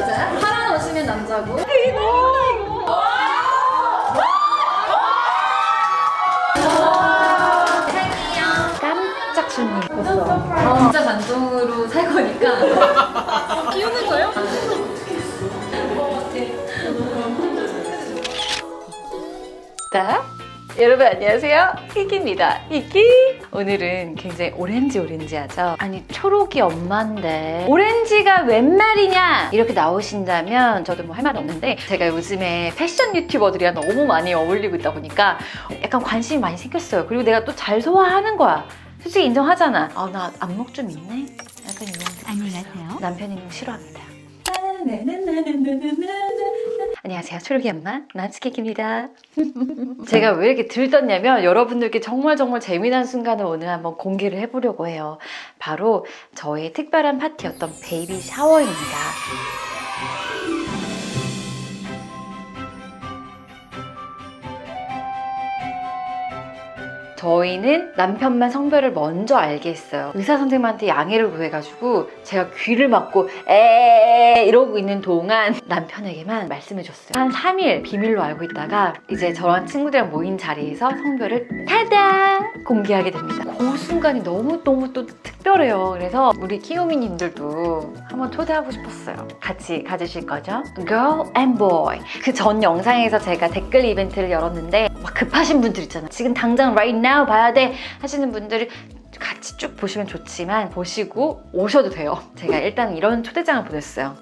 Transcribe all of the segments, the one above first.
여자야? 파란 옷이면 남자고. 깜짝 손님. 어, 진짜 단종으로 살 거니까. 키우는 거예요? 자, 여러분 안녕하세요. 희기입니다. 희기. 오늘은 굉장히 오렌지 오렌지하죠. 아니 초록이 엄마인데 오렌지가 웬 말이냐 이렇게 나오신다면 저도 뭐 할 말 없는데 제가 요즘에 패션 유튜버들이랑 너무 많이 어울리고 있다 보니까 약간 관심이 많이 생겼어요. 그리고 내가 또 잘 소화하는 거야. 솔직히 인정하잖아. 아 나 안목 좀 있네. 약간 이런. 안녕하세요. 남편이 싫어합니다. 안녕하세요. 초록이 엄마 나츠케키입니다. 제가 왜 이렇게 들떴냐면 여러분들께 정말 정말 재미난 순간을 오늘 한번 공개를 해보려고 해요. 바로 저의 특별한 파티였던 베이비 샤워입니다. 저희는 남편만 성별을 먼저 알게 했어요. 의사 선생님한테 양해를 구해가지고 제가 귀를 막고 에 이러고 있는 동안 남편에게만 말씀해 줬어요. 한 3일 비밀로 알고 있다가 이제 저랑 친구들이랑 모인 자리에서 성별을 타다 공개하게 됩니다. 그 순간이 너무 너무 또 특별해요. 그래서 우리 키오미님들도 한번 초대하고 싶었어요. 같이 가주실 거죠? Girl and Boy. 그 전 영상에서 제가 댓글 이벤트를 열었는데 막 급하신 분들 있잖아요. 지금 당장 right now 봐야 돼 하시는 분들이 같이 쭉 보시면 좋지만 보시고 오셔도 돼요. 제가 일단 이런 초대장을 보냈어요.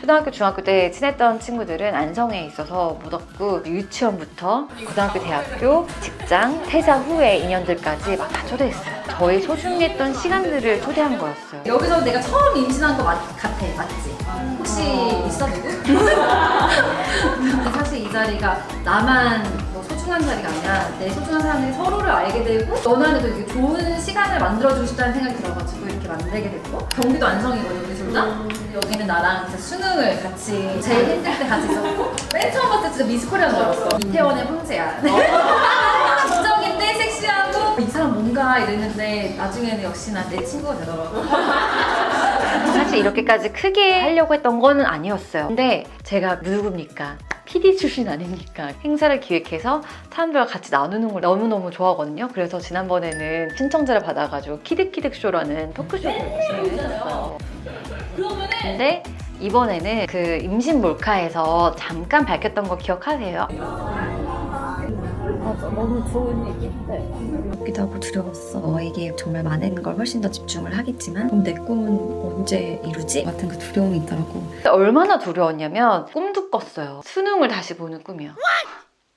초등학교, 중학교 때 친했던 친구들은 안성에 있어서 묻었고 유치원부터 고등학교, 대학교, 직장, 퇴사 후의 인연들까지 막 다 초대했어요. 저희 소중했던 시간들을 초대한 거였어요. 여기서 내가 처음 임신한 거 맞, 같아, 맞지? 혹시 있어 누구? 근데 사실 이 자리가 나만 뭐 소중한 자리가 아니라 내 소중한 사람들이 서로를 알게 되고 너나한테도 이렇게 좋은 시간을 만들어주고 싶다는 생각이 들어가지고 이렇게 만들게 됐고 경기도 안성이거든 우리 둘 다. 여기는 나랑 진짜 수능을 같이 제일 힘들 때 같이 있었고 맨 처음 봤을 때 진짜 미스코리아인 줄 알았어. 이태원의 황제야. 이랬는데 나중에는 역시나 내 친구가 되더라고. 사실 이렇게까지 크게 하려고 했던 거는 아니었어요. 근데 제가 누굽니까? PD 출신 아닙니까? 행사를 기획해서 사람들과 같이 나누는 걸 너무너무 좋아하거든요. 그래서 지난번에는 신청자를 받아가지고 키득키득 쇼라는 토크쇼를 진행했었어요. 근데 이번에는 그 임신 몰카에서 잠깐 밝혔던 거 기억하세요? 너무 좋은 얘기인데. 웃기도 하고 두려웠어. 너에게 정말 많은 걸 훨씬 더 집중을 하겠지만 그럼 내 꿈은 언제 이루지? 같은 그 두려움이 있더라고. 얼마나 두려웠냐면 꿈도 꿨어요. 수능을 다시 보는 꿈이요.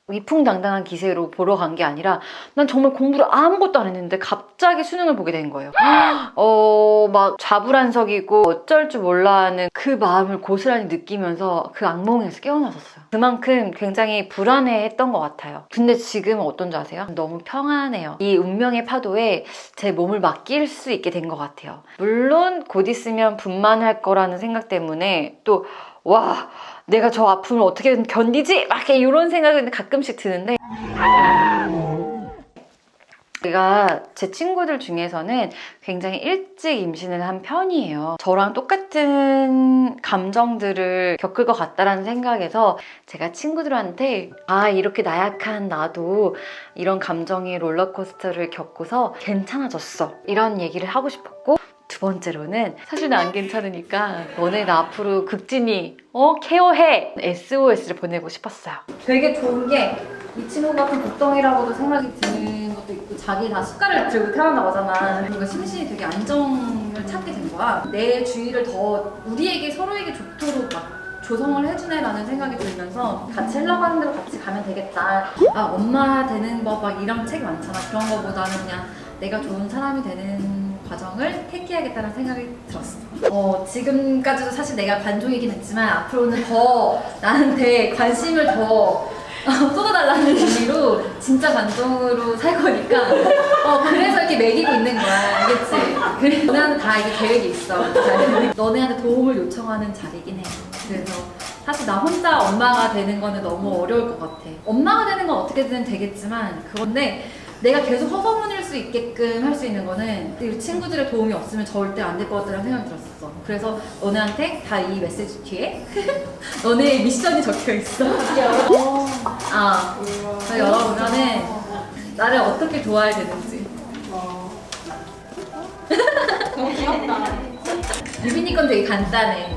위풍당당한 기세로 보러 간 게 아니라 난 정말 공부를 아무것도 안 했는데 갑자기 수능을 보게 된 거예요. 어, 막 좌불안석이고 어쩔 줄 몰라 하는 그 마음을 고스란히 느끼면서 그 악몽에서 깨어났었어요. 그만큼 굉장히 불안해 했던 것 같아요. 근데 지금은 어떤지 아세요? 너무 평안해요. 이 운명의 파도에 제 몸을 맡길 수 있게 된 것 같아요. 물론 곧 있으면 분만할 거라는 생각 때문에 또 와, 내가 저 아픔을 어떻게든 견디지? 막 이런 생각은 가끔씩 드는데 제가 제 친구들 중에서는 굉장히 일찍 임신을 한 편이에요. 저랑 똑같은 감정들을 겪을 것 같다라는 생각에서 제가 친구들한테 아 이렇게 나약한 나도 이런 감정의 롤러코스터를 겪고서 괜찮아졌어 이런 얘기를 하고 싶었고 두 번째로는 사실 나 안 괜찮으니까 너네 나 앞으로 극진히 어 케어해 SOS를 보내고 싶었어요. 되게 좋은 게 이 친구 같은 복덩이라고도 생각이 드는 것도 있고 자기 다 숟가락을 들고 태어난 거잖아. 그러니까 심신이 되게 안정을 찾게 된 거야. 내 주위를 더 우리에게 서로에게 좋도록 막 조성을 해주네라는 생각이 들면서 같이 하려고 하는 대로 같이 가면 되겠다. 아 엄마 되는 법 막 이런 책이 많잖아. 그런 거보다는 그냥 내가 좋은 사람이 되는 과정을 택해야겠다는 생각이 들었어. 어, 지금까지도 사실 내가 관종이긴 했지만 앞으로는 더 나한테 관심을 더 쏟아달라는 의미로 진짜 관종으로 살 거니까 어, 그래서 이렇게 매기고 있는 거야. 알겠지? 그래, 너네한테 다 이게 계획이 있어. 너네한테 도움을 요청하는 자리긴 해. 그래서 사실 나 혼자 엄마가 되는 거는 너무 어려울 것 같아. 엄마가 되는 건 어떻게든 되겠지만 그건데 내가 계속 허서문일 수 있게끔 할 수 있는 거는 이 친구들의 도움이 없으면 절대 안 될 것 같다는 생각이 들었어. 그래서 너네한테 다 이 메시지 뒤에 너네의 미션이 적혀 있어. 아, 자, 열어보면은 나를 어떻게 도와야 되는지. 너무 귀엽다. 유빈이 건 되게 간단해.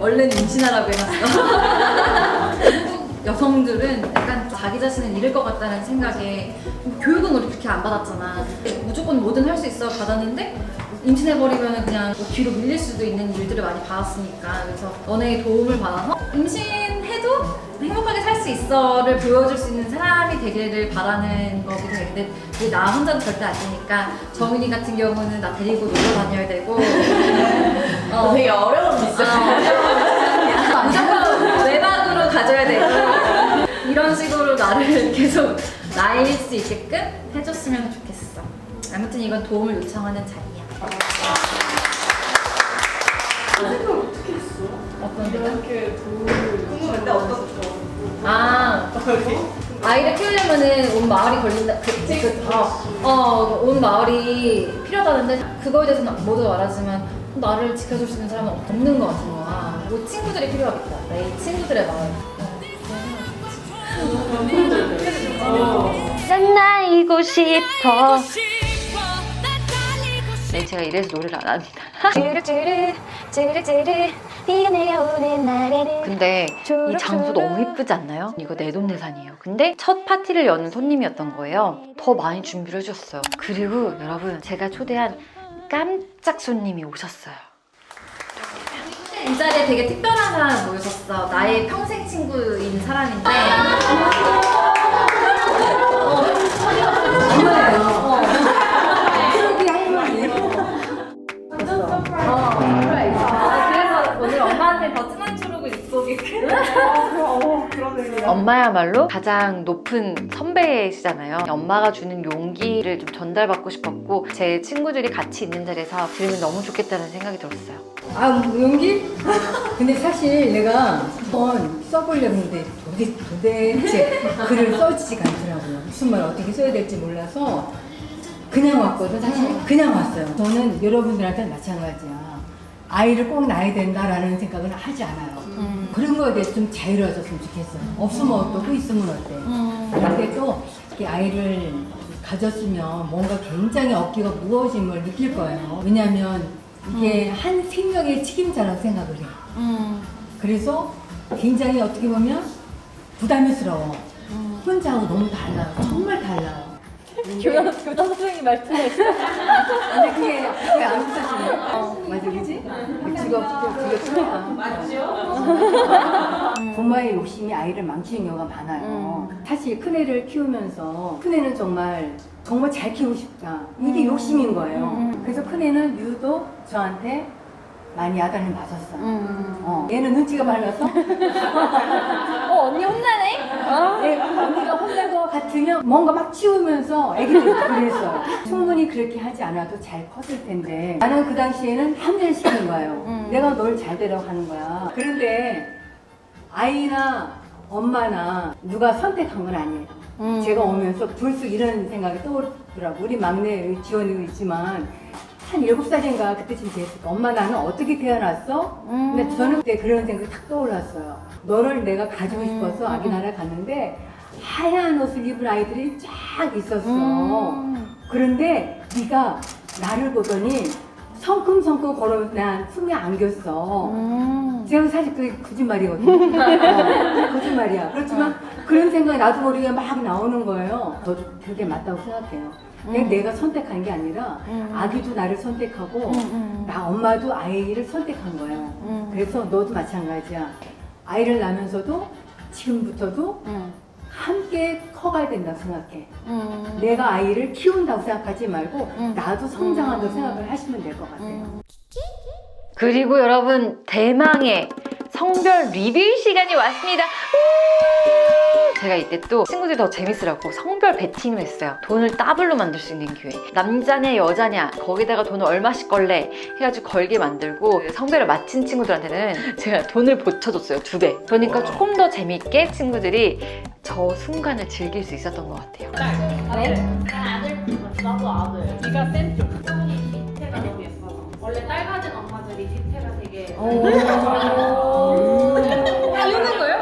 얼른 임신하라고 해놨어. 여성들은 약간 자기 자신을 잃을 것 같다는 생각에 교육은 우리 그렇게 안 받았잖아. 무조건 뭐든 할 수 있어 받았는데 임신해버리면 그냥 뭐 뒤로 밀릴 수도 있는 일들을 많이 받았으니까 그래서 너네의 도움을 받아서 임신해도 행복하게 살 수 있어를 보여줄 수 있는 사람이 되기를 바라는 거거든. 근데 그게 나 혼자는 절대 안 되니까 정인이 같은 경우는 나 데리고 놀러 다녀야 되고 어, 되게 어려운 미션. 아, 무조건 외박으로 가져야 되고 이런 식으로 나를 계속 나일 수 있게끔 해줬으면 좋겠어. 아무튼 이건 도움을 요청하는 자리야. 생각을 어떻게 했어? 어떤 데가? 이렇게 도움을 궁금한데 어떤 아 아이를 키우려면은 온 마을이 걸린다. 그, 그, 어, 어, 온 마을이 필요하다는데 그거에 대해서는 모두 말하지만 나를 지켜줄 수 있는 사람은 없는 것 같은 거야. 뭐 친구들이 필요하겠다. 내 친구들의 마을. 난 나이고 싶어. 네, 제가 이래서 노래를 안 합니다. 찌르찌르 찌르찌르 비가 내려오는 날에는 근데 이 장소 너무 이쁘지 않나요? 이거 내돈내산이에요. 근데 첫 파티를 여는 손님이었던 거예요. 더 많이 준비를 해주셨어요. 그리고 여러분 제가 초대한 깜짝 손님이 오셨어요. 이 자리에 되게 특별한 사람이 모여졌어. 나의 평생 친구인 사람인데. 엄마야말로 가장 높은 선배시잖아요. 엄마가 주는 용기를 좀 전달받고 싶었고 제 친구들이 같이 있는 자리에서 들으면 너무 좋겠다는 생각이 들었어요. 아, 뭐 용기? 근데 사실 내가 한번 써보려고 했는데 도대, 도대체 글을 써지지가 않더라고요. 무슨 말 어떻게 써야 될지 몰라서 그냥 왔거든, 사실. 그냥 왔어요. 저는 여러분들한테 마찬가지야. 아이를 꼭 낳아야 된다라는 생각은 하지 않아요. 그런 거에 대해서 좀 자유로워졌으면 좋겠어요. 없으면 어떠고 있으면 어때. 근데 또 이렇게 아이를 가졌으면 뭔가 굉장히 어깨가 무거워짐을 느낄 거예요. 왜냐하면 이게 한 생명의 책임자라고 생각을 해요. 그래서 굉장히 어떻게 보면 부담스러워. 혼자하고 너무 달라요. 정말 달라요. 교장, 교장 선생님 말씀하시죠? 근데 그게, 그게 안 웃어지네. 어, 맞아, 그지? 부모의 욕심이 아이를 망치는 경우가 많아요. 사실 큰 애를 키우면서 큰 애는 정말 정말 잘 키우고 싶다. 이게 욕심인 거예요. 그래서 큰 애는 유독 저한테 많이 야단을 맞았어요. 어, 얘는 눈치가 빨라서 어, 언니 혼나네? 네, 언니가 혼날 것 같으면 뭔가 막 치우면서 애기들이 그랬어요. 충분히 그렇게 하지 않아도 잘 컸을 텐데 나는 그 당시에는 합리화시키는 거예요. 내가 널 잘 되라고 하는 거야. 그런데 아이나 엄마나 누가 선택한 건 아니에요. 제가 오면서 불쑥 이런 생각이 떠오르더라고. 우리 막내 지원이도 있지만 한 일곱 살인가 그때쯤 됐을까. 엄마 나는 어떻게 태어났어? 근데 저는 그때 그런 생각이 탁 떠올랐어요. 너를 내가 가지고 싶어서 아기 나라에 갔는데 하얀 옷을 입은 아이들이 쫙 있었어. 그런데 네가 나를 보더니 성큼성큼 걸어오면서 난 숨이 안겼어. 제가 사실 그게 거짓말이거든요. 어, 거짓말이야. 그렇지만 그런 생각이 나도 모르게 막 나오는 거예요. 저도 그게 맞다고 생각해요. 근데 내가 선택한 게 아니라 아기도 나를 선택하고 나 엄마도 아이를 선택한 거예요. 그래서 너도 마찬가지야. 아이를 낳으면서도 지금부터도 함께 커가야 된다고 생각해. 내가 아이를 키운다고 생각하지 말고 나도 성장한다고 생각을 하시면 될 것 같아요. 그리고 여러분 대망의 성별 리뷰 시간이 왔습니다. 우! 제가 이때 또 친구들이 더 재밌으라고 성별 베팅을 했어요. 돈을 더블로 만들 수 있는 기회. 남자냐 여자냐 거기다가 돈을 얼마씩 걸래 해가지고 걸게 만들고 성별을 맞힌 친구들한테는 제가 돈을 보쳐줬어요 두 배. 그러니까 조금 더 재밌게 친구들이 저 순간을 즐길 수 있었던 것 같아요. 나도 아들. 네가 센 쪽. 성이 디테가 너무 예뻐서. 원래 딸 가진 엄마들이 디테가 되게. 이러는 거예요?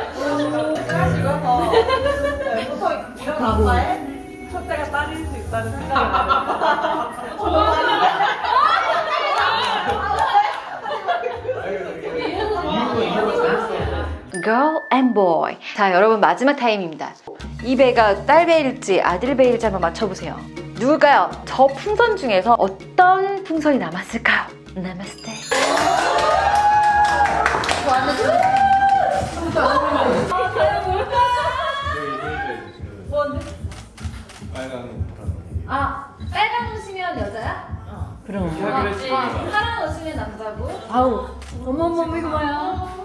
Girl and boy. 자, 여러분 마지막 타임입니다. 이 배가 딸 배일지 아들 배일지 한번 맞춰보세요. 누굴까요? 저 풍선 중에서 어떤 풍선이 남았을까요? 나마스테. 옷이면 남자고 아우 어머머머 이거 뭐야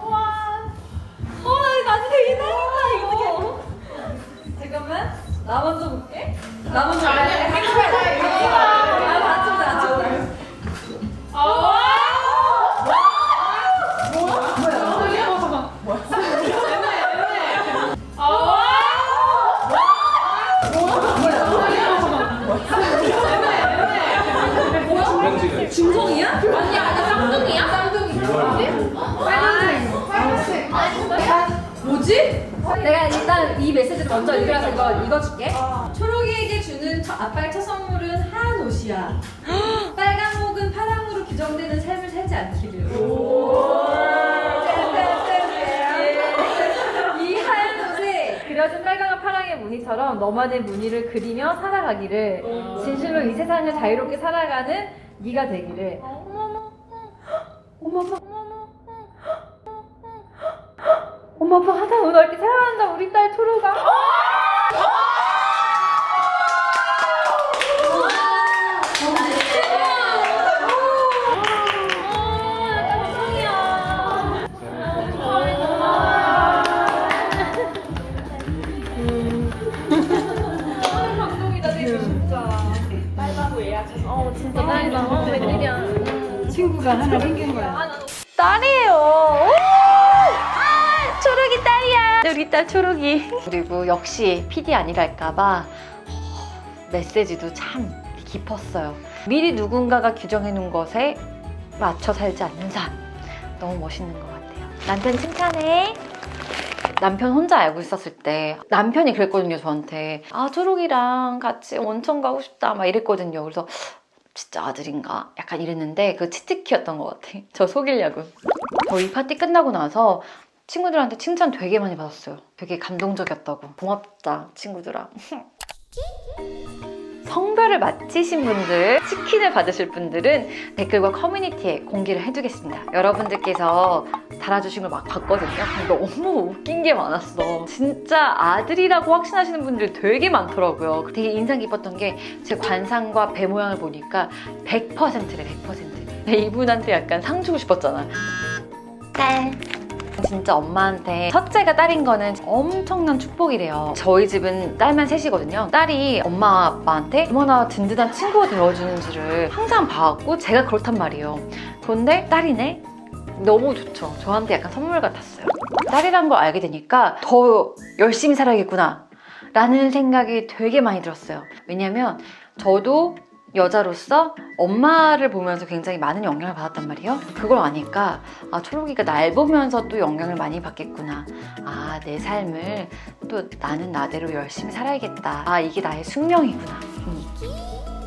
와, 어, 나도 되게 이상하다. 이거. 잠깐만. 나 먼저 볼게. 나 먼저 볼게. 먼저 읽으라서 이거 읽어줄게. 초록이에게 주는 첫, 아빠의 첫 선물은 하얀 옷이야. 빨강 혹은 파랑으로 규정되는 삶을 살지 않기를. 이 하얀 옷에 그려진 빨강과 파랑의 무늬처럼 너만의 무늬를 그리며 살아가기를 진실로 이 세상을 자유롭게 살아가는 네가 되기를. 어머머, 어머머, 엄마 오늘 이렇게 사랑한다 우리 딸 초로가. 초록이. 그리고 역시 PD 아니랄까봐 메시지도 참 깊었어요. 미리 누군가가 규정해 놓은 것에 맞춰 살지 않는 삶. 너무 멋있는 것 같아요. 남편 칭찬해. 남편 혼자 알고 있었을 때 남편이 그랬거든요 저한테 아 초록이랑 같이 온천 가고 싶다 막 이랬거든요 그래서 진짜 아들인가? 약간 이랬는데 그 치트키였던 것 같아. 저 속이려고. 저희 파티 끝나고 나서 친구들한테 칭찬 되게 많이 받았어요. 되게 감동적이었다고. 고맙다, 친구들아. 성별을 맞히신 분들, 치킨을 받으실 분들은 댓글과 커뮤니티에 공개를 해두겠습니다. 여러분들께서 달아주신 걸 막 봤거든요. 근데 너무 웃긴 게 많았어. 진짜 아들이라고 확신하시는 분들이 되게 많더라고요. 되게 인상 깊었던 게 제 관상과 배 모양을 보니까 100%래, 100%. 이분한테 약간 상 주고 싶었잖아. 딸. 진짜 엄마한테 첫째가 딸인 거는 엄청난 축복이래요. 저희 집은 딸만 셋이거든요. 딸이 엄마 아빠한테 얼마나 든든한 친구가 되어주는지를 항상 봐왔고 제가 그렇단 말이에요. 그런데 딸이네? 너무 좋죠. 저한테 약간 선물 같았어요. 딸이란 걸 알게 되니까 더 열심히 살아야겠구나. 라는 생각이 되게 많이 들었어요. 왜냐면 저도 여자로서 엄마를 보면서 굉장히 많은 영향을 받았단 말이에요. 그걸 아니까 아 초록이가 날 보면서 또 영향을 많이 받겠구나. 아 내 삶을 또 나는 나대로 열심히 살아야겠다. 아 이게 나의 숙명이구나. 음.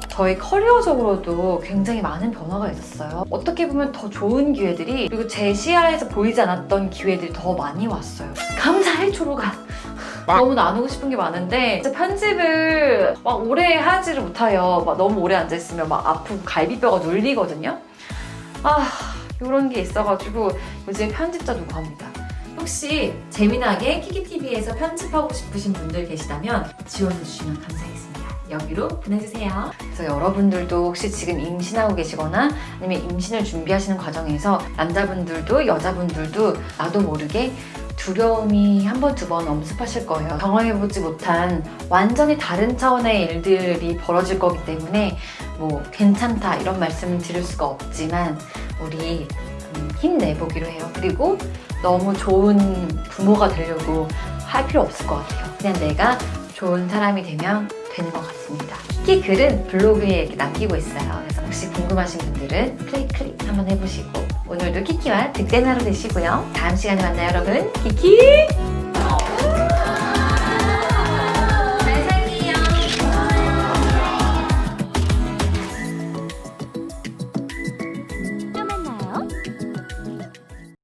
저희 커리어적으로도 굉장히 많은 변화가 있었어요. 어떻게 보면 더 좋은 기회들이 그리고 제 시야에서 보이지 않았던 기회들이 더 많이 왔어요. 감사해 초록아. 너무 나누고 싶은 게 많은데 진짜 편집을 막 오래 하지를 못해요. 막 너무 오래 앉아있으면 막 아프고 갈비뼈가 눌리거든요. 아 이런 게 있어가지고 요즘 편집자 누구 합니다. 혹시 재미나게 키키TV에서 편집하고 싶으신 분들 계시다면 지원해주시면 감사하겠습니다. 여기로 보내주세요. 그래서 여러분들도 혹시 지금 임신하고 계시거나 아니면 임신을 준비하시는 과정에서 남자분들도 여자분들도 나도 모르게 두려움이 한 번, 두 번 엄습하실 거예요. 경험해보지 못한 완전히 다른 차원의 일들이 벌어질 거기 때문에 뭐 괜찮다 이런 말씀을 드릴 수가 없지만 우리 음, 힘내보기로 해요. 그리고 너무 좋은 부모가 되려고 할 필요 없을 것 같아요. 그냥 내가 좋은 사람이 되면 되는 것 같습니다. 키키 글은 블로그에 남기고 있어요. 그래서 혹시 궁금하신 분들은 클릭 클릭 한번 해보시고 오늘도 키키와 득된 하루 되시고요. 다음 시간에 만나요, 여러분. 키키!